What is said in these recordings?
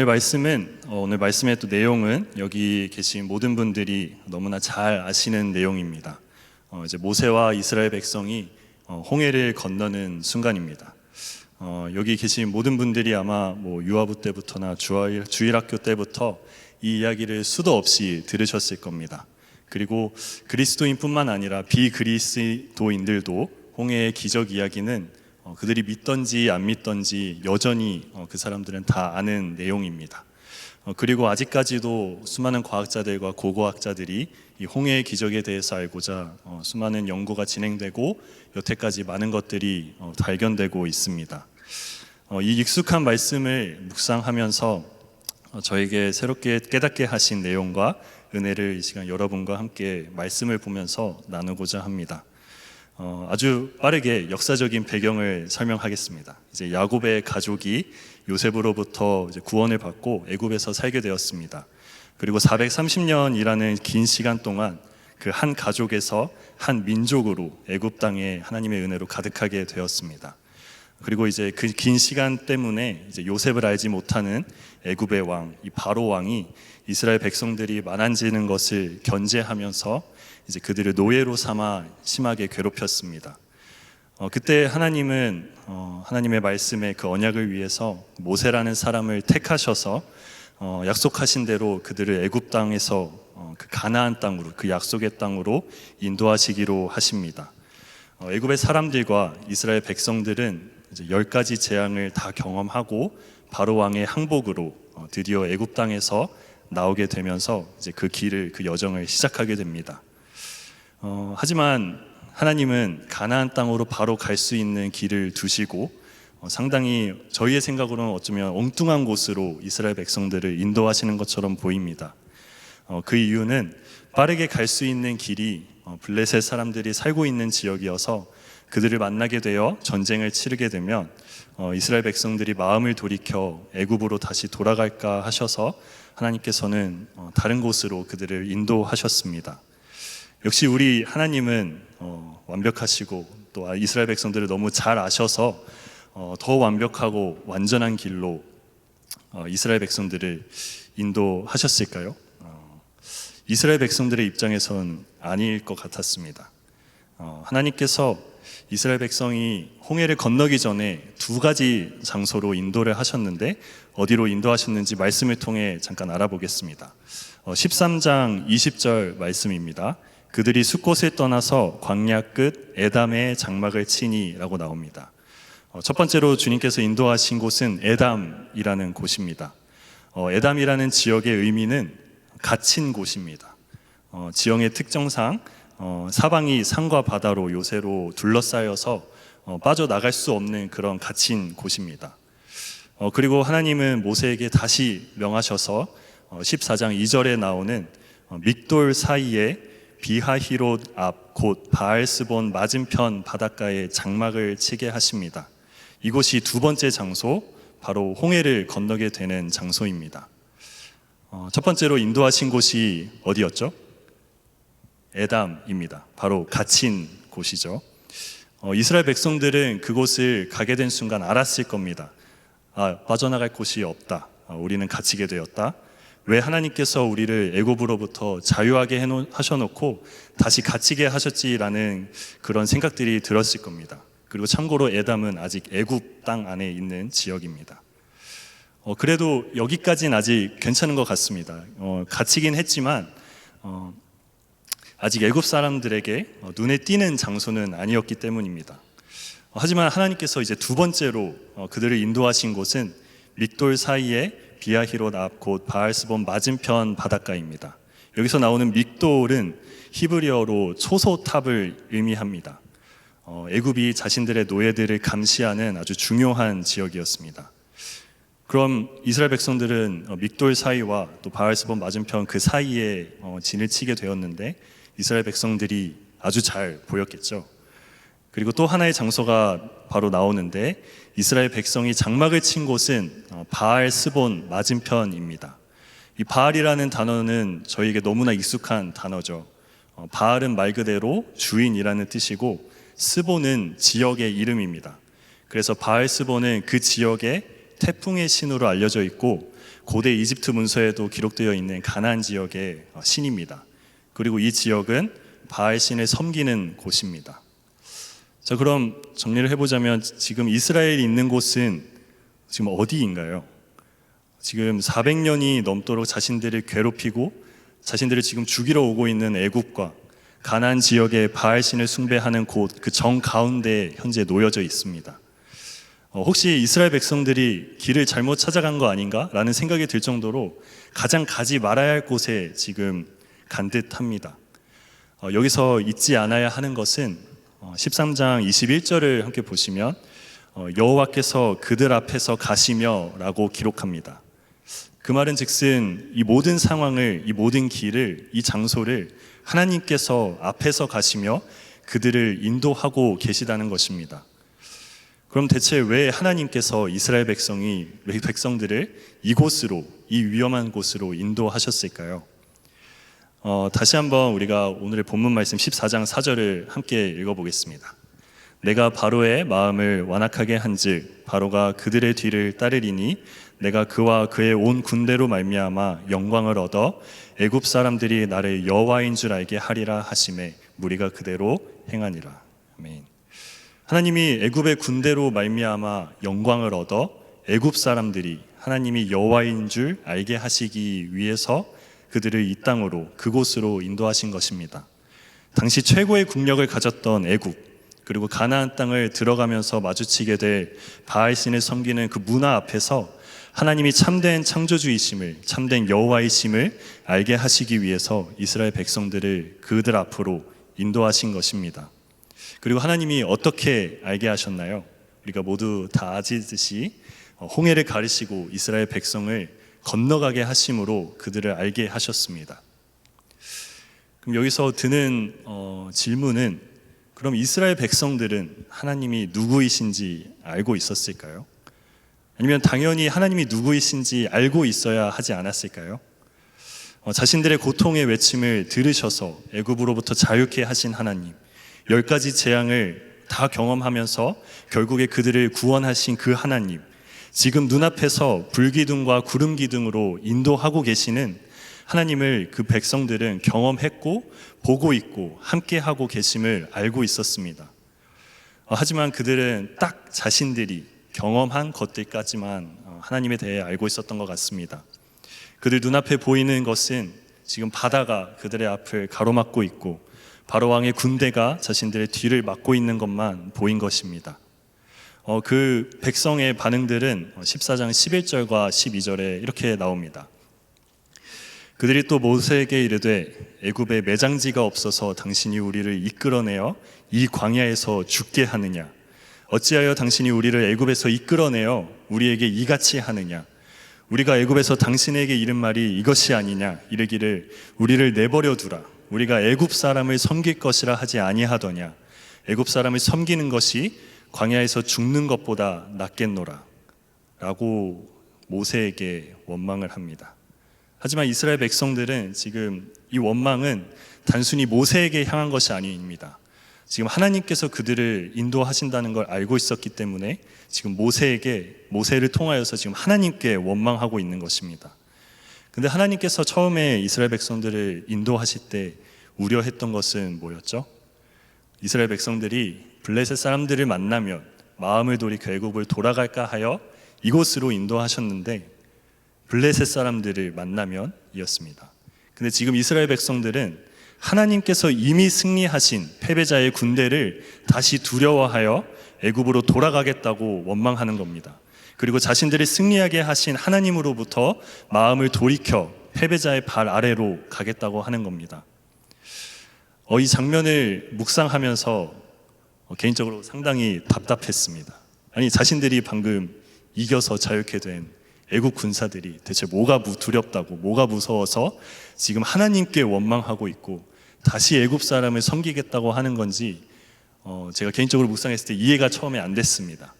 오늘 말씀은 어, 오늘 말씀의 또 내용은 여기 계신 모든 분들이 너무나 잘 아시는 내용입니다. 어, 이제 모세와 이스라엘 백성이 어, 홍해를 건너는 순간입니다. 어, 여기 계신 모든 분들이 아마 뭐 유아부 때부터나 주일, 주일학교 때부터 이 이야기를 수도 없이 들으셨을 겁니다. 그리고 그리스도인뿐만 아니라 비그리스도인들도 홍해의 기적 이야기는 어, 그들이 믿던지 안 믿던지 여전히 어, 그 사람들은 다 아는 내용입니다. 어, 그리고 아직까지도 수많은 과학자들과 고고학자들이 이 홍해의 기적에 대해서 알고자 어, 수많은 연구가 진행되고 여태까지 많은 것들이 어, 발견되고 있습니다. 어, 이 익숙한 말씀을 묵상하면서 어, 저에게 새롭게 깨닫게 하신 내용과 은혜를 이 시간 여러분과 함께 말씀을 보면서 나누고자 합니다. 어, 아주 빠르게 역사적인 배경을 설명하겠습니다. 이제 야곱의 가족이 요셉으로부터 구원을 받고 애굽에서 살게 되었습니다. 그리고 430년이라는 긴 시간 동안 그 한 가족에서 한 민족으로 애굽 땅에 하나님의 은혜로 가득하게 되었습니다. 그리고 이제 그 긴 시간 때문에 이제 요셉을 알지 못하는 애굽의 왕, 이 바로 왕이 이스라엘 백성들이 많아지는 것을 견제하면서 이제 그들을 노예로 삼아 심하게 괴롭혔습니다. 어, 그때 하나님은 어, 하나님의 말씀에 그 언약을 위해서 모세라는 사람을 택하셔서 어, 약속하신 대로 그들을 애굽 땅에서 어, 그 가나안 땅으로 그 약속의 땅으로 인도하시기로 하십니다. 어, 애굽의 사람들과 이스라엘 백성들은 이제 열 가지 재앙을 다 경험하고 바로 왕의 항복으로 어, 드디어 애굽 땅에서 나오게 되면서 이제 그 길을 그 여정을 시작하게 됩니다. 어, 하지만 하나님은 가나안 땅으로 바로 갈 수 있는 길을 두시고 어, 상당히 저희의 생각으로는 어쩌면 엉뚱한 곳으로 이스라엘 백성들을 인도하시는 것처럼 보입니다. 어, 그 이유는 빠르게 갈 수 있는 길이 어, 블레셋 사람들이 살고 있는 지역이어서 그들을 만나게 되어 전쟁을 치르게 되면 어, 이스라엘 백성들이 마음을 돌이켜 애굽으로 다시 돌아갈까 하셔서 하나님께서는 어, 다른 곳으로 그들을 인도하셨습니다. 역시 우리 하나님은 어, 완벽하시고 또 이스라엘 백성들을 너무 잘 아셔서 어, 더 완벽하고 완전한 길로 어, 이스라엘 백성들을 인도하셨을까요? 어, 이스라엘 백성들의 입장에선 아닐 것 같았습니다. 어, 하나님께서 이스라엘 백성이 홍해를 건너기 전에 두 가지 장소로 인도를 하셨는데 어디로 인도하셨는지 말씀을 통해 잠깐 알아보겠습니다. 어, 13장 20절 말씀입니다. 그들이 숲곳을 떠나서 광야 끝 에담의 장막을 치니라고 나옵니다. 어, 첫 번째로 주님께서 인도하신 곳은 에담이라는 곳입니다. 어, 에담이라는 지역의 의미는 갇힌 곳입니다. 어, 지형의 특정상 어, 사방이 산과 바다로 요새로 둘러싸여서 어, 빠져나갈 수 없는 그런 갇힌 곳입니다. 어, 그리고 하나님은 모세에게 다시 명하셔서 어, 14장 2절에 나오는 어, 믹돌 사이에 비하히롯 앞 곧 바알스본 맞은편 바닷가에 장막을 치게 하십니다. 이곳이 두 번째 장소 바로 홍해를 건너게 되는 장소입니다. 어, 첫 번째로 인도하신 곳이 어디였죠? 에담입니다. 바로 갇힌 곳이죠. 어, 이스라엘 백성들은 그곳을 가게 된 순간 알았을 겁니다. 아, 빠져나갈 곳이 없다. 아, 우리는 갇히게 되었다. 왜 하나님께서 우리를 애굽으로부터 자유하게 해놓, 하셔놓고 다시 갇히게 하셨지라는 그런 생각들이 들었을 겁니다. 그리고 참고로 에담은 아직 애굽 땅 안에 있는 지역입니다. 어, 그래도 여기까지는 아직 괜찮은 것 같습니다. 어, 갇히긴 했지만 어, 아직 애굽 사람들에게 어, 눈에 띄는 장소는 아니었기 때문입니다. 어, 하지만 하나님께서 이제 두 번째로 어, 그들을 인도하신 곳은 믹돌 사이에 비아히롯 앞곧 바알스본 맞은편 바닷가입니다. 여기서 나오는 믹돌은 히브리어로 초소탑을 의미합니다. 어, 애굽이 자신들의 노예들을 감시하는 아주 중요한 지역이었습니다. 그럼 이스라엘 백성들은 어, 믹돌 사이와 또 바알스본 맞은편 그 사이에 어, 진을 치게 되었는데 이스라엘 백성들이 아주 잘 보였겠죠. 그리고 또 하나의 장소가 바로 나오는데 이스라엘 백성이 장막을 친 곳은 어, 바알 스본 맞은편입니다. 이 바알이라는 단어는 저희에게 너무나 익숙한 단어죠. 어, 바알은 말 그대로 주인이라는 뜻이고 스본은 지역의 이름입니다. 그래서 바알 스본은 그 지역의 태풍의 신으로 알려져 있고 고대 이집트 문서에도 기록되어 있는 가나안 지역의 어, 신입니다. 그리고 이 지역은 바알 신을 섬기는 곳입니다. 자, 그럼 정리를 해보자면 지금 이스라엘이 있는 곳은 지금 어디인가요? 지금 400년이 넘도록 자신들을 괴롭히고 자신들을 지금 죽이러 오고 있는 애굽과 가나안 지역의 바알 신을 숭배하는 곳 그 정 가운데 현재 놓여져 있습니다. 어, 혹시 이스라엘 백성들이 길을 잘못 찾아간 거 아닌가라는 생각이 들 정도로 가장 가지 말아야 할 곳에 지금 간 듯합니다. 어, 여기서 잊지 않아야 하는 것은 어, 13장 21절을 함께 보시면 어, 여호와께서 그들 앞에서 가시며라고 기록합니다. 그 말은 즉슨 이 모든 상황을 이 모든 길을 이 장소를 하나님께서 앞에서 가시며 그들을 인도하고 계시다는 것입니다. 그럼 대체 왜 하나님께서 이스라엘 백성이 백성들을 이곳으로 이 위험한 곳으로 인도하셨을까요? 어, 다시 한번 우리가 오늘의 본문 말씀 14장 4절을 함께 읽어보겠습니다. 내가 바로의 마음을 완악하게 한즉 바로가 그들의 뒤를 따르리니 내가 그와 그의 온 군대로 말미암아 영광을 얻어 애굽 사람들이 나를 여호와인 줄 알게 하리라 하심에 무리가 그대로 행하니라. 아멘. 하나님이 애굽의 군대로 말미암아 영광을 얻어 애굽 사람들이 하나님이 여호와인 줄 알게 하시기 위해서 그들을 이 땅으로 그곳으로 인도하신 것입니다. 당시 최고의 국력을 가졌던 애굽 그리고 가나안 땅을 들어가면서 마주치게 될 바알 신을 섬기는 그 문화 앞에서 하나님이 참된 창조주이심을 참된 여호와이심을 알게 하시기 위해서 이스라엘 백성들을 그들 앞으로 인도하신 것입니다. 그리고 하나님이 어떻게 알게 하셨나요? 우리가 모두 다 아시듯이 홍해를 가르시고 이스라엘 백성을 건너가게 하심으로 그들을 알게 하셨습니다. 그럼 여기서 드는 어, 질문은 그럼 이스라엘 백성들은 하나님이 누구이신지 알고 있었을까요? 아니면 당연히 하나님이 누구이신지 알고 있어야 하지 않았을까요? 어, 자신들의 고통의 외침을 들으셔서 애굽으로부터 자유케 하신 하나님, 열 가지 재앙을 다 경험하면서 결국에 그들을 구원하신 그 하나님, 지금 눈앞에서 불기둥과 구름 기둥으로 인도하고 계시는 하나님을 그 백성들은 경험했고 보고 있고 함께 하고 계심을 알고 있었습니다. 어, 하지만 그들은 딱 자신들이 경험한 것들까지만 어, 하나님에 대해 알고 있었던 것 같습니다. 그들 눈앞에 보이는 것은 지금 바다가 그들의 앞을 가로막고 있고 바로 왕의 군대가 자신들의 뒤를 막고 있는 것만 보인 것입니다. 어, 그 백성의 반응들은 14장 11절과 12절에 이렇게 나옵니다. 그들이 또 모세에게 이르되 애굽에 매장지가 없어서 당신이 우리를 이끌어내어 이 광야에서 죽게 하느냐? 어찌하여 당신이 우리를 애굽에서 이끌어내어 우리에게 이같이 하느냐? 우리가 애굽에서 당신에게 이른 말이 이것이 아니냐? 이르기를 우리를 내버려 두라. 우리가 애굽 사람을 섬길 것이라 하지 아니하더냐? 애굽 사람을 섬기는 것이 광야에서 죽는 것보다 낫겠노라 라고 모세에게 원망을 합니다. 하지만 이스라엘 백성들은 지금 이 원망은 단순히 모세에게 향한 것이 아닙니다. 지금 하나님께서 그들을 인도하신다는 걸 알고 있었기 때문에 지금 모세에게 모세를 통하여서 지금 하나님께 원망하고 있는 것입니다. 근데 하나님께서 처음에 이스라엘 백성들을 인도하실 때 우려했던 것은 뭐였죠? 이스라엘 백성들이 블레셋 사람들을 만나면 마음을 돌이켜 애굽을 돌아갈까 하여 이곳으로 인도하셨는데 블레셋 사람들을 만나면 이었습니다. 근데 지금 이스라엘 백성들은 하나님께서 이미 승리하신 패배자의 군대를 다시 두려워하여 애굽으로 돌아가겠다고 원망하는 겁니다. 그리고 자신들이 승리하게 하신 하나님으로부터 마음을 돌이켜 패배자의 발 아래로 가겠다고 하는 겁니다. 어, 이 장면을 묵상하면서 어, 개인적으로 상당히 답답했습니다. 아니 자신들이 방금 이겨서 자유케 된 애국 군사들이 대체 뭐가 두렵다고 뭐가 무서워서 지금 하나님께 원망하고 있고 다시 애굽 사람을 섬기겠다고 하는 건지 어, 제가 개인적으로 묵상했을 때 이해가 처음에 안 됐습니다.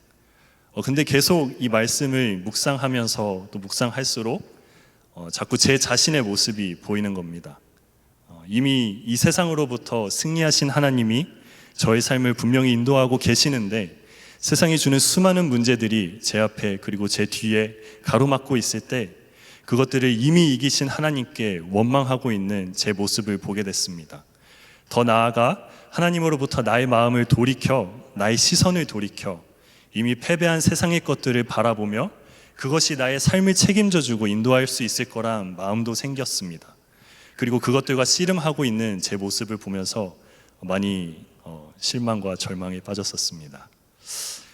어, 근데 계속 이 말씀을 묵상하면서 또 묵상할수록 어, 자꾸 제 자신의 모습이 보이는 겁니다. 어, 이미 이 세상으로부터 승리하신 하나님이 저의 삶을 분명히 인도하고 계시는데 세상이 주는 수많은 문제들이 제 앞에 그리고 제 뒤에 가로막고 있을 때 그것들을 이미 이기신 하나님께 원망하고 있는 제 모습을 보게 됐습니다. 더 나아가 하나님으로부터 나의 마음을 돌이켜 나의 시선을 돌이켜 이미 패배한 세상의 것들을 바라보며 그것이 나의 삶을 책임져 주고 인도할 수 있을 거란 마음도 생겼습니다. 그리고 그것들과 씨름하고 있는 제 모습을 보면서 많이 어, 실망과 절망에 빠졌었습니다.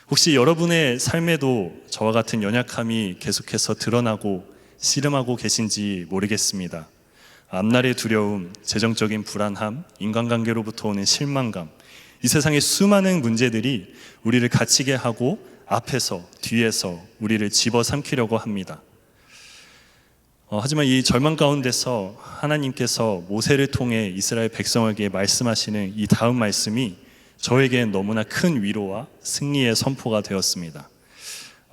혹시 여러분의 삶에도 저와 같은 연약함이 계속해서 드러나고 씨름하고 계신지 모르겠습니다. 앞날의 두려움, 재정적인 불안함, 인간관계로부터 오는 실망감, 이 세상의 수많은 문제들이 우리를 갇히게 하고 앞에서, 뒤에서 우리를 집어삼키려고 합니다. 어, 하지만 이 절망 가운데서 하나님께서 모세를 통해 이스라엘 백성에게 말씀하시는 이 다음 말씀이 저에게 너무나 큰 위로와 승리의 선포가 되었습니다.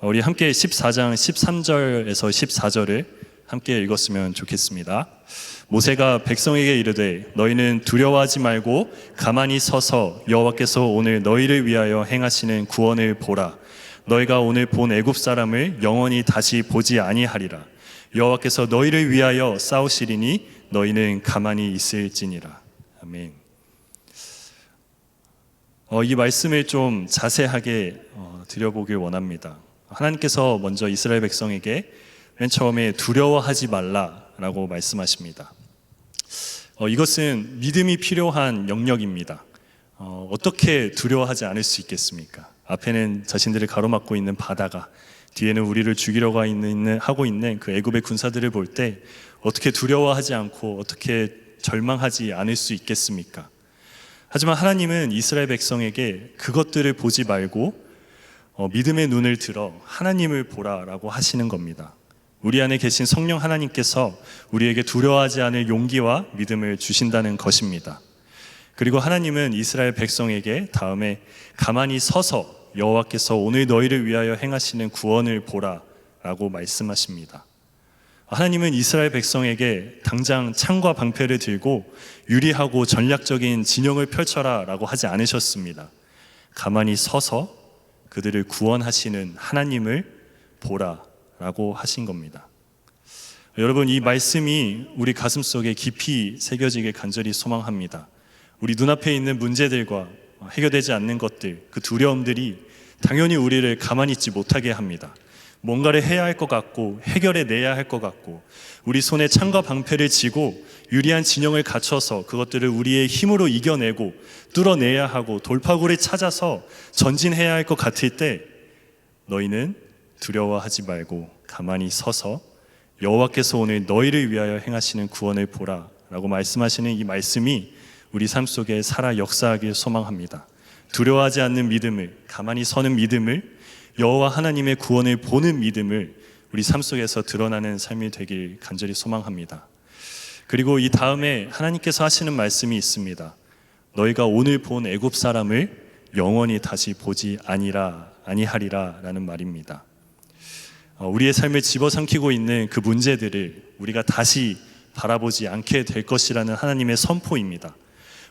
어, 우리 함께 14장 13절에서 14절을 함께 읽었으면 좋겠습니다. 모세가 백성에게 이르되 너희는 두려워하지 말고 가만히 서서 여호와께서 오늘 너희를 위하여 행하시는 구원을 보라. 너희가 오늘 본 애굽 사람을 영원히 다시 보지 아니하리라. 여호와께서 너희를 위하여 싸우시리니 너희는 가만히 있을지니라. 아멘. 어, 이 말씀을 좀 자세하게 어, 드려보길 원합니다. 하나님께서 먼저 이스라엘 백성에게 맨 처음에 두려워하지 말라라고 말씀하십니다. 어, 이것은 믿음이 필요한 영역입니다. 어, 어떻게 두려워하지 않을 수 있겠습니까? 앞에는 자신들을 가로막고 있는 바다가 뒤에는 우리를 죽이려고 하고 있는 그 애굽의 군사들을 볼 때 어떻게 두려워하지 않고 어떻게 절망하지 않을 수 있겠습니까? 하지만 하나님은 이스라엘 백성에게 그것들을 보지 말고 어, 믿음의 눈을 들어 하나님을 보라라고 하시는 겁니다. 우리 안에 계신 성령 하나님께서 우리에게 두려워하지 않을 용기와 믿음을 주신다는 것입니다. 그리고 하나님은 이스라엘 백성에게 다음에 가만히 서서 여호와께서 오늘 너희를 위하여 행하시는 구원을 보라라고 말씀하십니다. 하나님은 이스라엘 백성에게 당장 창과 방패를 들고 유리하고 전략적인 진영을 펼쳐라라고 하지 않으셨습니다. 가만히 서서 그들을 구원하시는 하나님을 보라라고 하신 겁니다. 여러분 이 말씀이 우리 가슴 속에 깊이 새겨지길 간절히 소망합니다. 우리 눈앞에 있는 문제들과 해결되지 않는 것들, 그 두려움들이 당연히 우리를 가만히 있지 못하게 합니다. 뭔가를 해야 할 것 같고 해결해 내야 할 것 같고 우리 손에 창과 방패를 쥐고 유리한 진영을 갖춰서 그것들을 우리의 힘으로 이겨내고 뚫어내야 하고 돌파구를 찾아서 전진해야 할 것 같을 때 너희는 두려워하지 말고 가만히 서서 여호와께서 오늘 너희를 위하여 행하시는 구원을 보라라고 말씀하시는 이 말씀이 우리 삶 속에 살아 역사하길 소망합니다. 두려워하지 않는 믿음을 가만히 서는 믿음을 여호와 하나님의 구원을 보는 믿음을 우리 삶 속에서 드러나는 삶이 되길 간절히 소망합니다. 그리고 이 다음에 하나님께서 하시는 말씀이 있습니다. 너희가 오늘 본 애굽 사람을 영원히 다시 보지 아니라 아니하리라라는 말입니다. 어, 우리의 삶을 집어삼키고 있는 그 문제들을 우리가 다시 바라보지 않게 될 것이라는 하나님의 선포입니다.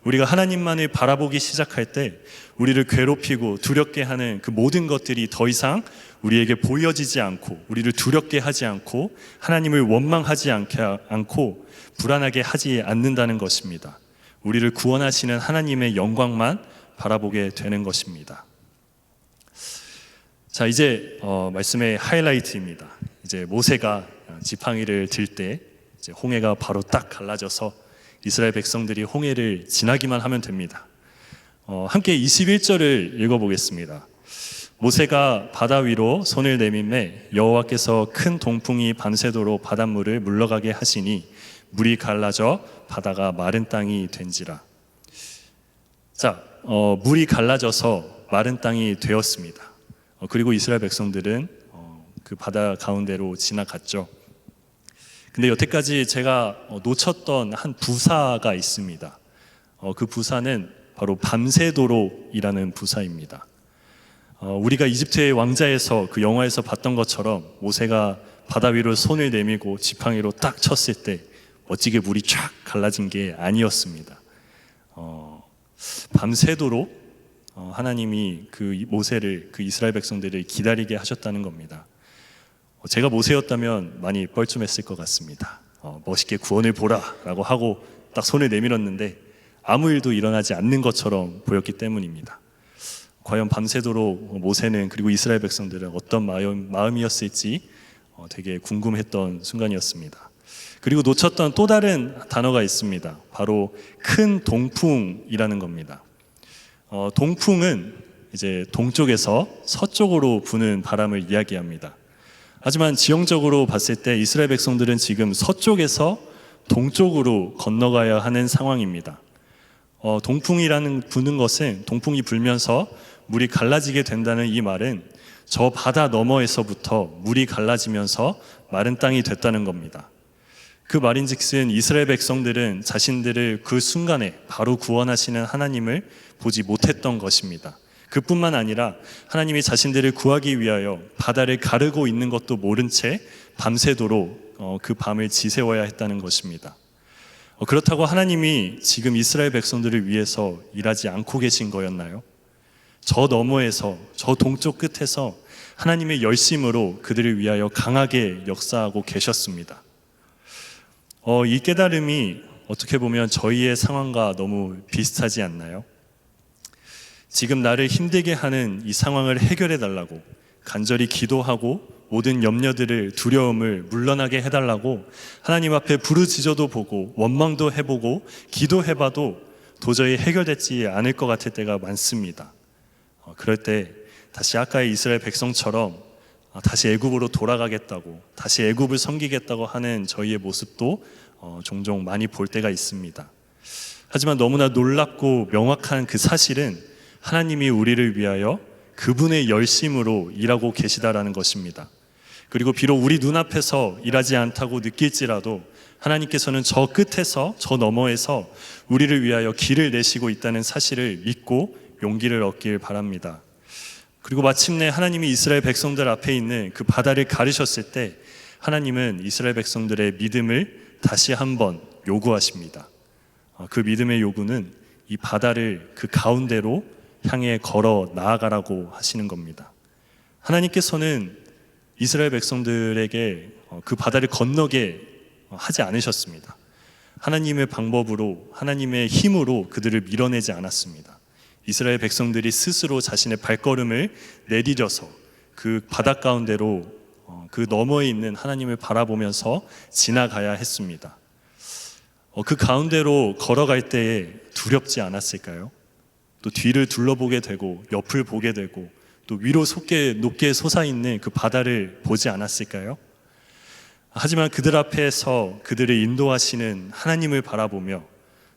우리가 하나님만을 바라보기 시작할 때 우리를 괴롭히고 두렵게 하는 그 모든 것들이 더 이상 우리에게 보여지지 않고 우리를 두렵게 하지 않고 하나님을 원망하지 않게 않고 불안하게 하지 않는다는 것입니다. 우리를 구원하시는 하나님의 영광만 바라보게 되는 것입니다. 자 이제 어, 말씀의 하이라이트입니다. 이제 모세가 지팡이를 들 때 홍해가 바로 딱 갈라져서 이스라엘 백성들이 홍해를 지나기만 하면 됩니다. 어, 함께 21절을 읽어보겠습니다. 모세가 바다 위로 손을 내밀매 여호와께서 큰 동풍이 밤새도록 바닷물을 물러가게 하시니 물이 갈라져 바다가 마른 땅이 된지라. 자, 어, 물이 갈라져서 마른 땅이 되었습니다. 어, 그리고 이스라엘 백성들은 어, 그 바다 가운데로 지나갔죠. 근데 여태까지 제가 어, 놓쳤던 한 부사가 있습니다. 어, 그 부사는 바로 밤새도록이라는 부사입니다. 어, 우리가 이집트의 왕자에서 그 영화에서 봤던 것처럼 모세가 바다 위로 손을 내밀고 지팡이로 딱 쳤을 때 멋지게 물이 쫙 갈라진 게 아니었습니다. 밤새도록 하나님이 그 모세를 그 이스라엘 백성들을 기다리게 하셨다는 겁니다. 어, 제가 모세였다면 많이 뻘쭘했을 것 같습니다. 어, 멋있게 구원을 보라라고 하고 딱 손을 내밀었는데 아무 일도 일어나지 않는 것처럼 보였기 때문입니다. 과연 밤새도록 모세는 그리고 이스라엘 백성들은 어떤 마음, 마음이었을지 어, 되게 궁금했던 순간이었습니다. 그리고 놓쳤던 또 다른 단어가 있습니다. 바로 큰 동풍이라는 겁니다. 어, 동풍은 이제 동쪽에서 서쪽으로 부는 바람을 이야기합니다. 하지만 지형적으로 봤을 때 이스라엘 백성들은 지금 서쪽에서 동쪽으로 건너가야 하는 상황입니다. 어, 동풍이라는 부는 것은 동풍이 불면서 물이 갈라지게 된다는 이 말은 저 바다 너머에서부터 물이 갈라지면서 마른 땅이 됐다는 겁니다. 그 말인즉슨 이스라엘 백성들은 자신들을 그 순간에 바로 구원하시는 하나님을 보지 못했던 것입니다. 그뿐만 아니라 하나님이 자신들을 구하기 위하여 바다를 가르고 있는 것도 모른 채 밤새도록 어, 그 밤을 지새워야 했다는 것입니다. 어, 그렇다고 하나님이 지금 이스라엘 백성들을 위해서 일하지 않고 계신 거였나요? 저 너머에서 저 동쪽 끝에서 하나님의 열심으로 그들을 위하여 강하게 역사하고 계셨습니다. 어, 이 깨달음이 어떻게 보면 저희의 상황과 너무 비슷하지 않나요? 지금 나를 힘들게 하는 이 상황을 해결해 달라고 간절히 기도하고 모든 염려들을 두려움을 물러나게 해달라고 하나님 앞에 부르짖어도 보고 원망도 해보고 기도해봐도 도저히 해결되지 않을 것 같을 때가 많습니다. 어, 그럴 때 다시 아까의 이스라엘 백성처럼 아, 다시 애굽으로 돌아가겠다고 다시 애굽을 섬기겠다고 하는 저희의 모습도 어, 종종 많이 볼 때가 있습니다. 하지만 너무나 놀랍고 명확한 그 사실은 하나님이 우리를 위하여 그분의 열심으로 일하고 계시다라는 것입니다. 그리고 비록 우리 눈앞에서 일하지 않다고 느낄지라도 하나님께서는 저 끝에서 저 너머에서 우리를 위하여 길을 내시고 있다는 사실을 믿고 용기를 얻길 바랍니다. 그리고 마침내 하나님이 이스라엘 백성들 앞에 있는 그 바다를 가르셨을 때 하나님은 이스라엘 백성들의 믿음을 다시 한번 요구하십니다. 어, 그 믿음의 요구는 이 바다를 그 가운데로 향해 걸어 나아가라고 하시는 겁니다. 하나님께서는 이스라엘 백성들에게 어, 그 바다를 건너게 하지 않으셨습니다. 하나님의 방법으로, 하나님의 힘으로 그들을 밀어내지 않았습니다. 이스라엘 백성들이 스스로 자신의 발걸음을 내디뎌서 그 바다 가운데로 어, 그 너머에 있는 하나님을 바라보면서 지나가야 했습니다. 어, 그 가운데로 걸어갈 때에 두렵지 않았을까요? 또 뒤를 둘러보게 되고 옆을 보게 되고 또 위로 높게 높게 솟아있는 그 바다를 보지 않았을까요? 하지만 그들 앞에서 그들을 인도하시는 하나님을 바라보며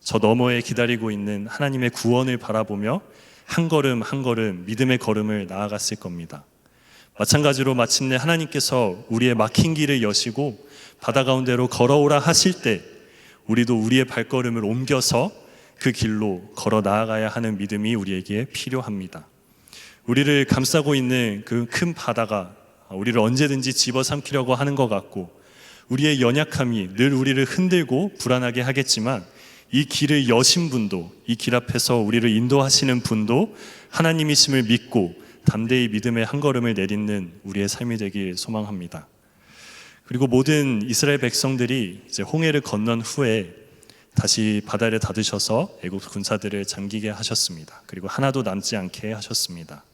저 너머에 기다리고 있는 하나님의 구원을 바라보며 한 걸음 한 걸음 믿음의 걸음을 나아갔을 겁니다. 마찬가지로 마침내 하나님께서 우리의 막힌 길을 여시고 바다 가운데로 걸어오라 하실 때 우리도 우리의 발걸음을 옮겨서 그 길로 걸어 나아가야 하는 믿음이 우리에게 필요합니다. 우리를 감싸고 있는 그 큰 바다가 우리를 언제든지 집어삼키려고 하는 것 같고 우리의 연약함이 늘 우리를 흔들고 불안하게 하겠지만 이 길을 여신 분도 이 길 앞에서 우리를 인도하시는 분도 하나님이심을 믿고 담대히 믿음의 한 걸음을 내딛는 우리의 삶이 되길 소망합니다. 그리고 모든 이스라엘 백성들이 이제 홍해를 건넌 후에 다시 바다를 닫으셔서 애굽 군사들을 잠기게 하셨습니다. 그리고 하나도 남지 않게 하셨습니다.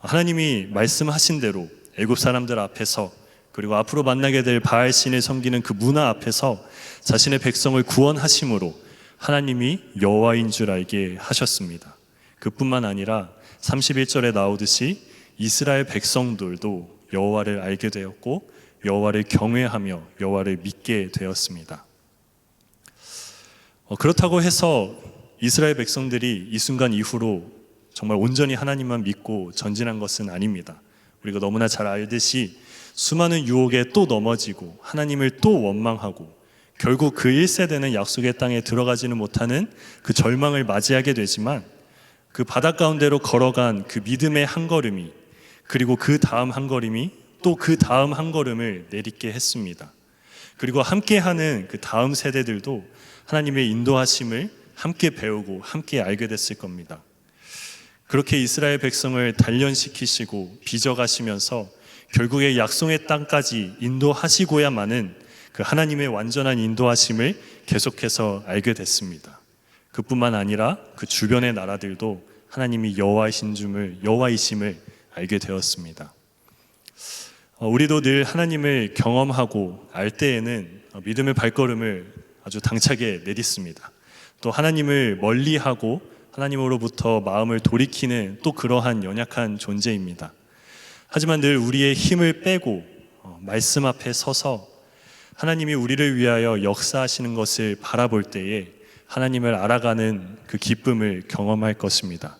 하나님이 말씀하신 대로 애굽 사람들 앞에서 그리고 앞으로 만나게 될 바알 신을 섬기는 그 문화 앞에서 자신의 백성을 구원하심으로 하나님이 여호와인 줄 알게 하셨습니다. 그뿐만 아니라 31절에 나오듯이 이스라엘 백성들도 여호와를 알게 되었고 여호와를 경외하며 여호와를 믿게 되었습니다. 어, 그렇다고 해서 이스라엘 백성들이 이 순간 이후로 정말 온전히 하나님만 믿고 전진한 것은 아닙니다. 우리가 너무나 잘 알듯이 수많은 유혹에 또 넘어지고 하나님을 또 원망하고 결국 그 1세대는 약속의 땅에 들어가지는 못하는 그 절망을 맞이하게 되지만 그 바다 가운데로 걸어간 그 믿음의 한 걸음이 그리고 그 다음 한 걸음이 또 그 다음 한 걸음을 내딛게 했습니다. 그리고 함께하는 그 다음 세대들도 하나님의 인도하심을 함께 배우고 함께 알게 됐을 겁니다. 그렇게 이스라엘 백성을 단련시키시고 빚어가시면서 결국에 약속의 땅까지 인도하시고야만은 그 하나님의 완전한 인도하심을 계속해서 알게 됐습니다. 그뿐만 아니라 그 주변의 나라들도 하나님이 여호와이신 줌을 여호와이심을 알게 되었습니다. 어, 우리도 늘 하나님을 경험하고 알 때에는 어, 믿음의 발걸음을 아주 당차게 내딛습니다. 또 하나님을 멀리하고 하나님으로부터 마음을 돌이키는 또 그러한 연약한 존재입니다. 하지만 늘 우리의 힘을 빼고 어, 말씀 앞에 서서 하나님이 우리를 위하여 역사하시는 것을 바라볼 때에 하나님을 알아가는 그 기쁨을 경험할 것입니다.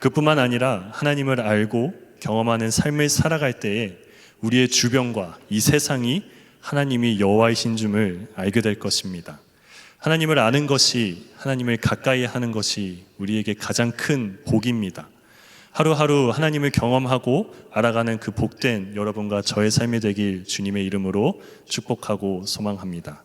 그뿐만 아니라 하나님을 알고 경험하는 삶을 살아갈 때에 우리의 주변과 이 세상이 하나님이 여호와이신 줄을 알게 될 것입니다. 하나님을 아는 것이 하나님을 가까이 하는 것이 우리에게 가장 큰 복입니다. 하루하루 하나님을 경험하고 알아가는 그 복된 여러분과 저의 삶이 되길 주님의 이름으로 축복하고 소망합니다.